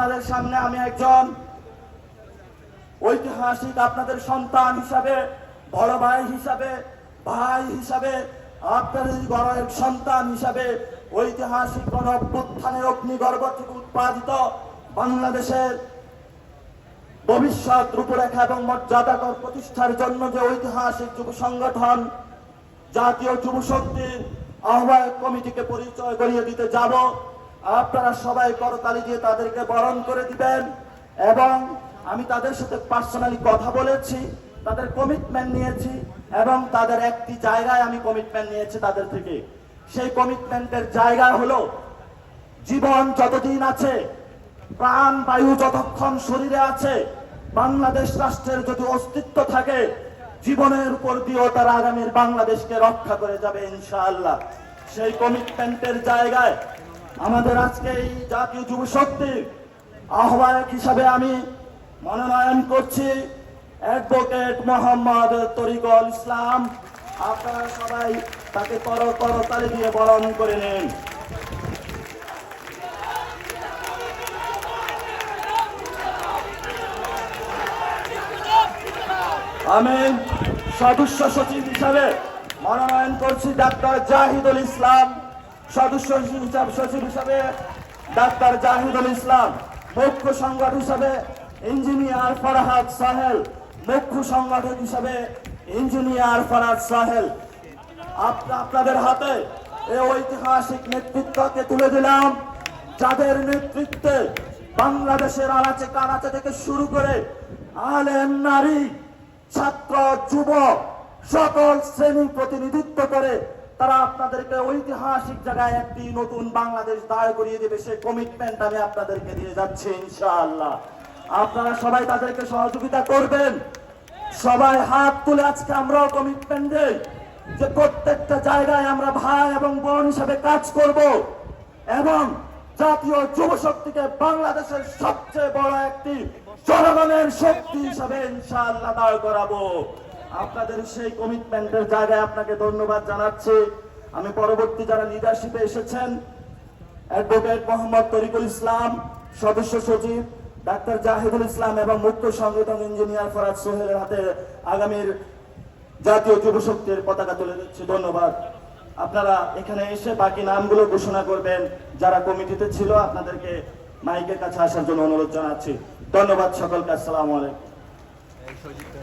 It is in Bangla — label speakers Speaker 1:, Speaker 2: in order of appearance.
Speaker 1: আপনাদের সামনে আমি একজন ঐতিহাসিক আপনাদের সন্তান হিসাবে, বড় ভাই হিসাবে ভাই হিসাবে আপনাদের গণের সন্তান হিসাবে ঐতিহাসিক গণ অভ্যুত্থানের অগ্নিগর্ভ থেকে উৎপাদিত বাংলাদেশের ভবিষ্যৎ রূপরেখা এবং মর্যাদাকর প্রতিষ্ঠার জন্য যে ঐতিহাসিক যুব সংগঠন, জাতীয় যুব শক্তির আহ্বায়ক কমিটিকে পরিচয় করিয়ে দিতে যাব। আপনারা সবাই করতালি দিয়ে তাদেরকে বরণ করে দিবেন। এবং আমি তাদের সাথে পার্সোনালি কথা বলেছি, তাদের কমিটমেন্ট নিয়েছি, এবং তাদের একটি জায়গায় আমি কমিটমেন্ট নিয়েছি তাদের থেকে। সেই কমিটমেন্টের জায়গা হলো, জীবন যতদিন আছে, প্রাণ, বায়ু যতক্ষণ শরীরে আছে, বাংলাদেশ রাষ্ট্রের যদি অস্তিত্ব থাকে, জীবনের উপর দিয়েও তারা আগামীর বাংলাদেশকে রক্ষা করে যাবে ইনশাআল্লাহ। সেই কমিটমেন্টের জায়গায় আমাদের আজকে এই জাতীয় যুব শক্তির আহ্বায়ক হিসাবে আমি মনোনয়ন করছি অ্যাডভোকেট মোহাম্মদ তরিকুল ইসলাম। আপনারা সবাই তাকে কর করতালি দিয়ে বরণ করে নিন। আমি সদস্য সচিব হিসাবে মনোনয়ন করছি ডাক্তার জাহিদুল ইসলাম। সদস্য সচিব হিসাবে ডাক্তার জাহিদুল ইসলাম, মুখ্য সংগঠক হিসাবে ইঞ্জিনিয়ার ফরহাদ সাহেল, মুখ্য সংগঠক হিসাবে ইঞ্জিনিয়ার ফরহাদ সাহেল। আপ- আপনাদের হাতে এই ঐতিহাসিক নেতৃত্বকে তুলে দিলাম। যাদের নেতৃত্বে বাংলাদেশের আনাচে কানাচে থেকে শুরু করে আলেম, নারী, ছাত্র যুবক সকল শ্রেণি প্রতিনিধিত্ব করে তারা আপনাদেরকে ঐতিহাসিক জায়গায় একটি নতুন বাংলাদেশ দাঁড় করিয়ে দেবে সেই কমিটমেন্ট আমি আপনাদেরকে দিয়ে যাচ্ছি ইনশাআল্লাহ। আপনারা সবাই তাদেরকে সহযোগিতা করবেন। সবাই হাত তুলে আজকে আমরাও কমিটমেন্ট দেই যে প্রত্যেকটা জায়গায় আমরা ভাই এবং বোন হিসাবে কাজ করব এবং জাতীয় যুব শক্তিকে বাংলাদেশের সবচেয়ে বড় একটি জনগণের শক্তি হিসাবে ইনশাআল্লাহ দাঁড় করাবো। আপনাদের সেই কমিটমেন্টের জায়গায় আপনাকে ধন্যবাদ জানাচ্ছি। আমি পরবর্তী যারা লিডারশিপে এসেছেন অ্যাডভোকেট মোহাম্মদ তরিকুল ইসলাম, সদস্য সচিব ডাক্তার জাহিদুল ইসলাম এবং মুখ্য সংগঠন ইঞ্জিনিয়ার ফরাজ সোহেলের হাতে আগামীর জাতীয় যুব শক্তির পতাকা তুলে দিচ্ছি। ধন্যবাদ। আপনারা এখানে এসে বাকি নামগুলো ঘোষণা করবেন। যারা কমিটিতে ছিল, আপনাদেরকে মাইকের কাছে আসার জন্য অনুরোধ জানাচ্ছি। ধন্যবাদ সকলকে, আসসালামু আলাইকুম।